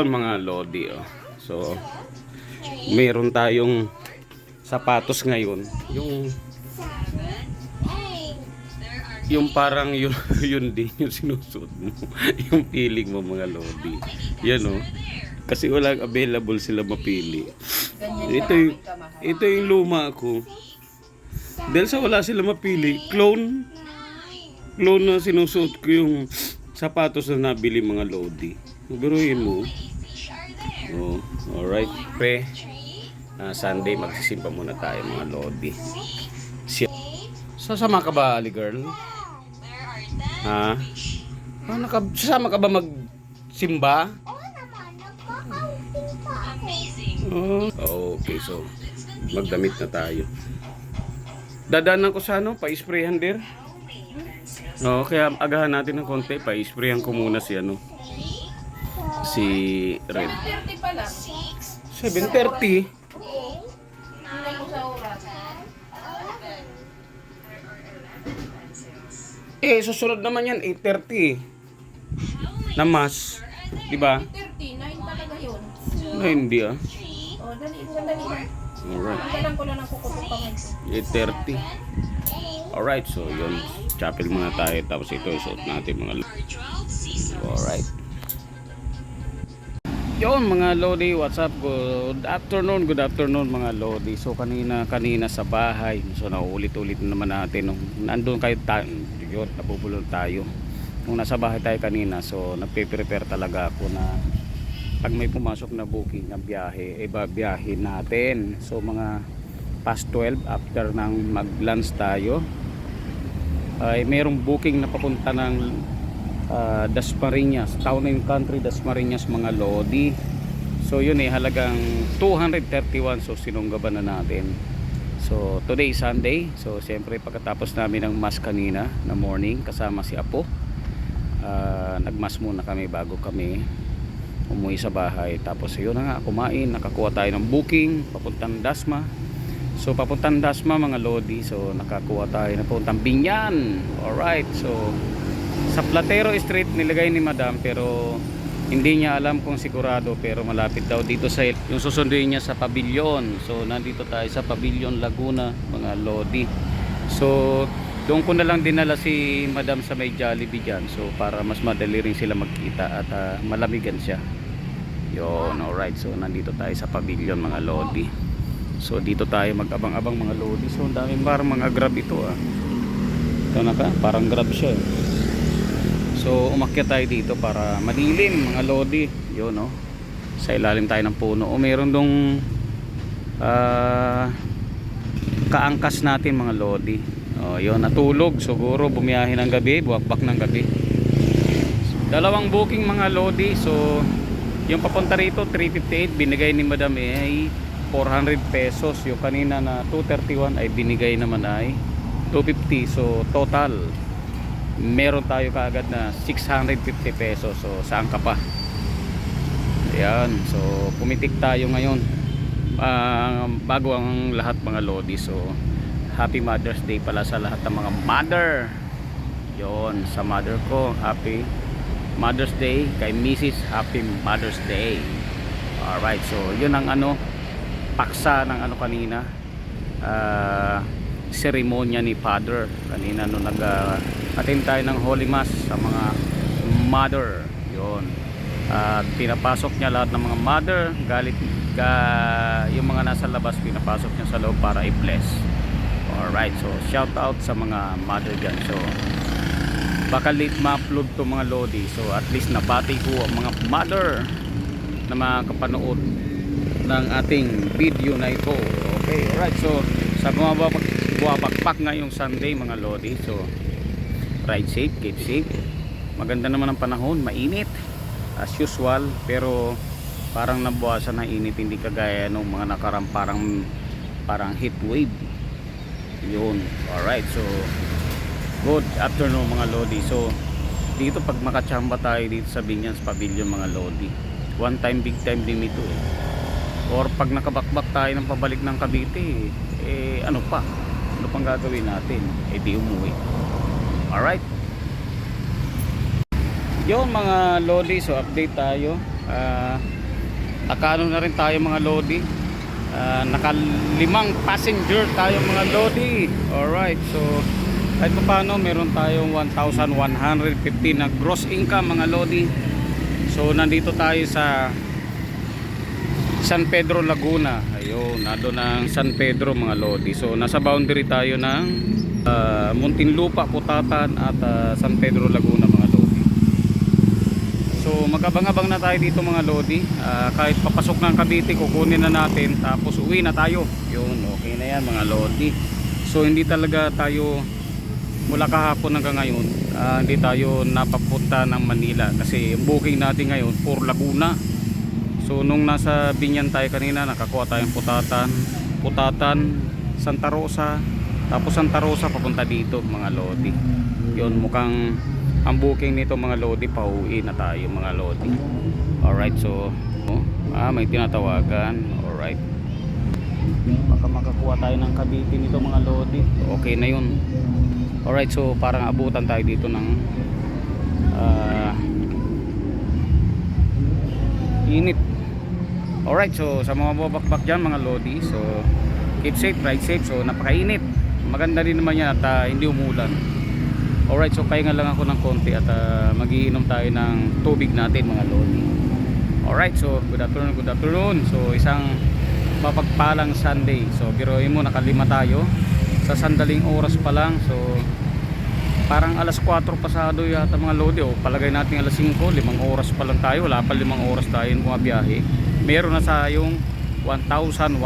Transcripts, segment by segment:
Yon mga lodi oh. So meron tayong sapatos ngayon. Yung yung parang yun, yun din yung sinusuot mo. yung feeling mo mga lodi. Yan oh. Kasi walang available sila mapili. Ito yung, ito yung luma ko. Dahil sa wala sila mapili, clone. Clone na sinusuot ko yung sapatos na nabili mga lodi. Biruin mo. Oh, alright. Pre, ah, Sunday magsisimba muna tayo mga lodi. Si Sasama ka ba, Ali girl? Ha? Ah, naka, sasama ka ba magsimba? Oh, okay, so magdamit na tayo. Dadaanan ko sa ano, pa-sprayhan der. Oo, kaya agahan natin ng konti, pa-sprayhan ko muna si ano, si Red. 30 pala. 7.30. Tingnan mo sa oras. Eh, susunod naman yan, 8.30. Na mas. Di ba? 39 talaga yun. Na hindi ah. O, dali, sandali lang. Alright. Kailan ko lang ng kukupo pa ngayon. 8.30. Alright, so yun. Chapel muna tayo. Tapos ito, isuot natin mga Alright. Yun mga Lodi, what's up? Good afternoon, good afternoon mga Lodi. So kanina, kanina sa bahay, so nauulit-ulit na naman natin. Nung nandun kayo, yun, nabubulol tayo. Nung nasa bahay tayo kanina, so nagpe-prepare talaga ako na pag may pumasok na booking ng biyahe, iba biyahe natin. So mga past 12 after nang mag-lunch tayo, ay merong booking na papunta ng ah, Dasmariñas, Town and Country Dasmariñas mga Lodi. So yun eh halagang 231 so sinunggaban na natin. So today Sunday. So siyempre pagkatapos namin ng mass kanina na morning kasama si Apo. ah, nagmas muna kami bago kami umuwi sa bahay. Tapos yun na nga kumain, nakakuha tayo ng booking papuntang Dasma. So papuntang Dasma mga Lodi. So nakakuha tayo na papuntang Binyan. Alright. So sa Platero Street nilagay ni Madam pero hindi niya alam kung sigurado pero malapit daw dito sa yung susunduin niya sa Pavilion. So nandito tayo sa Pavilion Laguna mga Lodi. So doon ko na lang dinala si Madam sa may Jollibee dyan. So para mas madali rin sila magkita at ah, malamigan siya. Yon, alright. So nandito tayo sa Pavilion mga Lodi. So dito tayo mag-abang-abang mga Lodi. So ang daming parang mga grab ito ah. Ito na ka, parang grab siya. eh. So umakyat tayo dito para madilim mga lodi. Yun no. Sa ilalim tayo ng puno. O meron dong ah, kaangkas natin mga lodi. O yun natulog. Siguro bumiyahe ng gabi, buwakbak ng gabi. Dalawang booking mga lodi. So yung papunta rito 358 binigay ni Madam eh, ay 400 pesos. Yung kanina na 231 ay binigay naman ay 250. So total meron tayo kaagad na 650 pesos. So saan ka pa? Ayan. So pumitik tayo ngayon. Ah, bago ang lahat mga lodi. So happy mother's day pala sa lahat ng mga mother. Yon sa mother ko happy mother's day. Kay mrs happy mother's day. Alright so yun ang ano paksa ng ano kanina. Ah seremonya ni father. Kanina nung nag uh, attend tayo ng holy mass sa mga mother. Yon at pinapasok niya lahat ng mga mother galit ga, yung mga nasa labas pinapasok niya sa loob para i-bless. Alright so shout out sa mga mother dyan. So baka late ma-upload to mga lodi. So at least nabati ko ang mga mother na makapanood ng ating video na ito. Okay alright. So sa mga buwabakpak ngayong Sunday mga lodi. So ride safe keep safe. Maganda naman ang panahon mainit as usual pero parang nabuwasan ng init hindi kagaya nung mga nakarang parang parang heat wave. Yun alright so good afternoon mga lodi. So dito pag makachamba tayo dito sa Binyans Pavilion mga lodi one time big time din ito eh. Or pag nakabakbak tayo ng pabalik ng Cavite eh ano pa? Ano pang gagawin natin? Eh di umuwi alright yun mga loli so update tayo Ah, nakaano na rin tayo mga lodi. Ah, nakalimang passenger tayo mga lodi. Alright, so kahit pa paano meron tayong 1,150 na gross income mga lodi. So nandito tayo sa San Pedro Laguna. Ayun, nado ng San Pedro mga lodi. So nasa boundary tayo ng ah, Muntinlupa, Putatan at ah, San Pedro Laguna mga lodi. So magabang-abang na tayo dito mga lodi. Ah, kahit papasok ng Cavite, kukunin na natin tapos uwi na tayo. Yun, okay na yan mga lodi. So hindi talaga tayo mula kahapon hanggang ngayon ah, hindi tayo napapunta ng Manila kasi yung booking natin ngayon for Laguna so nung nasa Binyan tayo kanina nakakuha tayong putatan putatan Santa Rosa tapos Santa Rosa papunta dito mga Lodi yun mukhang ang booking nito mga Lodi pauwi na tayo mga Lodi alright so oh, ah, may tinatawagan alright baka makakuha tayo ng Cavite nito mga Lodi okay na yun Alright, so parang abutan tayo dito ng ah, init. Alright, so sa mga babakbak dyan mga lodi, so keep safe, ride safe. So napakainit. Maganda din naman yan at ah, hindi umulan. Alright, so pahinga lang ako ng konti at ah, magiinom tayo ng tubig natin mga lodi. Alright, so good afternoon, good afternoon. So isang mapagpalang Sunday. So biroin mo nakalima tayo sa sandaling oras pa lang. So parang alas 4 pasado yata mga lodi o palagay natin alas 5 limang oras pa lang tayo wala pa limang oras tayo mga biyahe meron na sa yung 1,100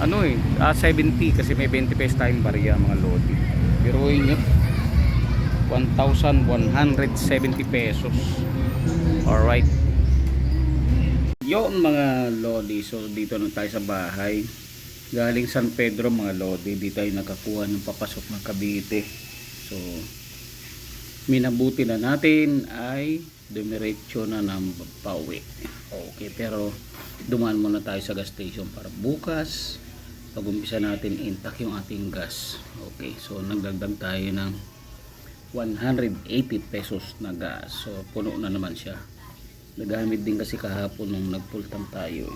ano eh ah, 70 kasi may 20 pesos tayong barya mga lodi. Biruin nyo 1,170 pesos. Alright. Yun mga lodi. So dito na tayo sa bahay. Galing San Pedro mga lodi di tayo nakakuha ng papasok ng Cavite. So minabuti na natin ay dumiretso na ng pauwi. Okay pero dumaan muna tayo sa gas station para bukas pag umpisa natin intact yung ating gas. Okay so nagdagdag tayo ng 180 pesos na gas. So puno na naman siya. Nagamit din kasi kahapon nung nagpultang tayo.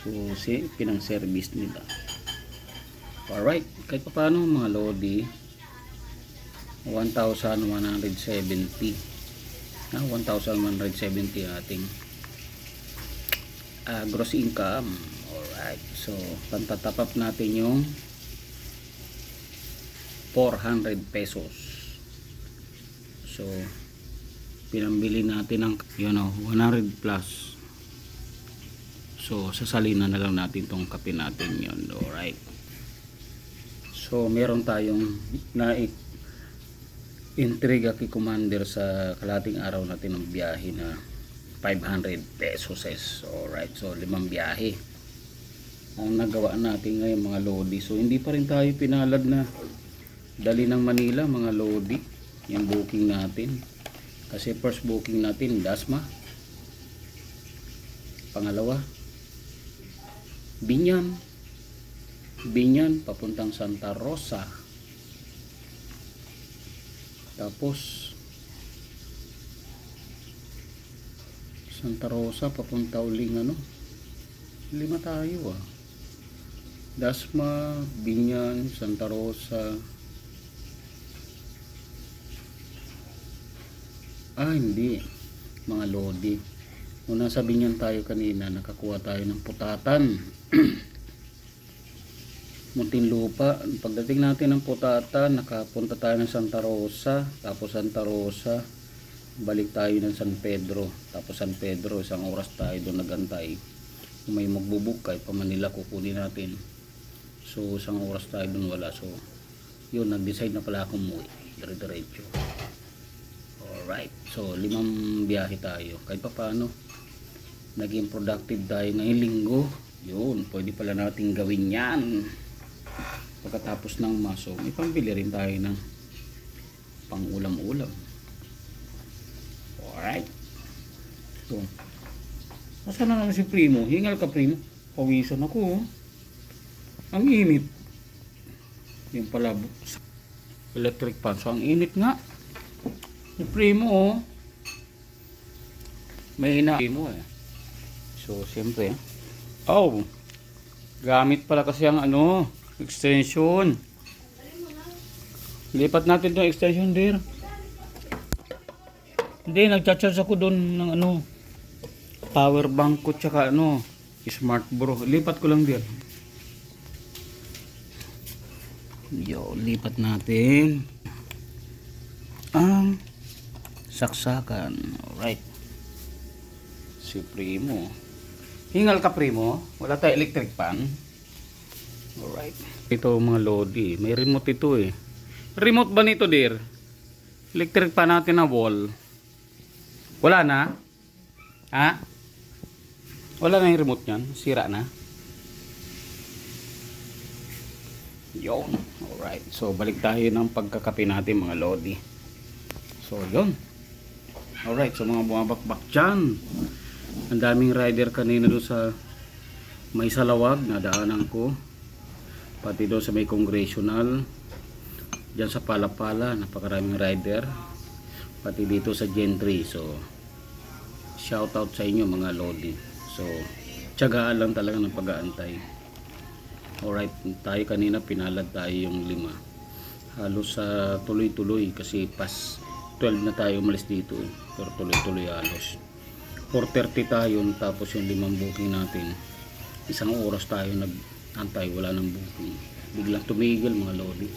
So si pinang service nila. Alright kahit pa paano mga lodi 1,170 ah, 1,170 ating ah, gross income alright so pantatap up natin yung 400 pesos. So pinambili natin ng you know 100 plus. So sasalina na lang natin tong kape natin yun alright. So meron tayong na intriga kay commander sa kalating araw natin ng biyahe na 500 pesos es alright. So limang biyahe ang nagawa natin ngayon mga lodi. So hindi pa rin tayo pinalad na dali ng Manila mga lodi. Yung booking natin. Kasi first booking natin Dasma. Pangalawa Binyan. Binyan papuntang Santa Rosa. Tapos Santa Rosa papunta uling ano lima tayo ah Dasma, Binyan, Santa Rosa. Ah hindi. Mga lodi. Nung nasa Binyan tayo kanina nakakuha tayo ng putatan. Muntinlupa pagdating natin ng putatan nakapunta tayo ng Santa Rosa tapos Santa Rosa balik tayo ng San Pedro. Tapos San Pedro isang oras tayo doon nagantay. Kung may magbubuk kahit pa Manila kukunin natin so isang oras tayo doon wala so yun nag-decide na pala akong umuwi dire-diretso alright so limang biyahe tayo kahit pa paano naging productive tayo ngayong linggo yun pwede pala nating gawin yan pagkatapos ng maso may pambili rin tayo ng pang ulam-ulam alright so Nasaan na naman si Primo? Hingal ka Primo. Pawisan ako. oh. Ang init. Yung pala electric fan. So ang init nga. Si Primo oh. May ina mo eh. So, siyempre. Oh, gamit pala kasi ang ano, extension. Lipat natin itong extension, dear. Hindi, nagchat-charge ako doon ng ano, power bank ko tsaka ano, smart bro. Lipat ko lang, dear. Yo, lipat natin ang saksakan. Alright. Si Primo. Hingal ka, Primo. Wala tayo electric pan. Alright. Ito mga Lodi. May remote ito eh. Remote ba nito, dear? Electric pan natin na wall. Wala na? Ha? Wala na yung remote niyan? Sira na? Yun. Alright. So, balik tayo ng pagkakape natin mga Lodi. So, yun. Alright. So, mga bumabakbak dyan. Ang daming rider kanina doon sa may salawag na daanan ko. Pati doon sa may congressional. Diyan sa Palapala. Napakaraming rider. Pati dito sa Gentry. So, shout out sa inyo mga Lodi. So, tiyagaan lang talaga ng pag-aantay. Alright, tayo kanina pinalad tayo yung lima. Halos sa tuloy-tuloy kasi pas 12 na tayo umalis dito eh. Pero tuloy-tuloy halos. 4.30 tayo tapos yung limang booking natin. Isang oras tayo nag-antay, wala nang booking. Biglang tumigil mga lodi.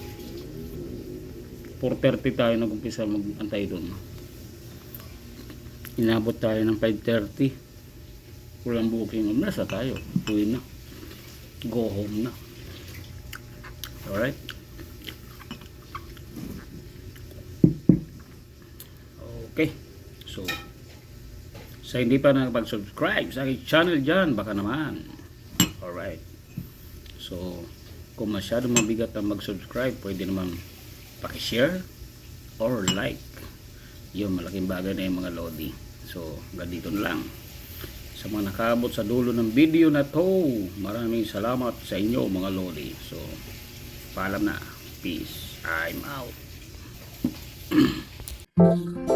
4.30 tayo nag-umpisa mag-antay doon. Inabot tayo ng 5.30. Walang booking. Nasa tayo. Uwi na go home na. Alright? Okay. So, sa hindi pa nakapag-subscribe sa aking channel dyan, baka naman. Alright. So, kung masyado mabigat ang mag-subscribe, pwede naman pakishare or like. Yun, malaking bagay na yung mga lodi. So, ganito lang sa mga nakaabot sa dulo ng video na to. Maraming salamat sa inyo mga lodi. So, paalam na. Peace. I'm out.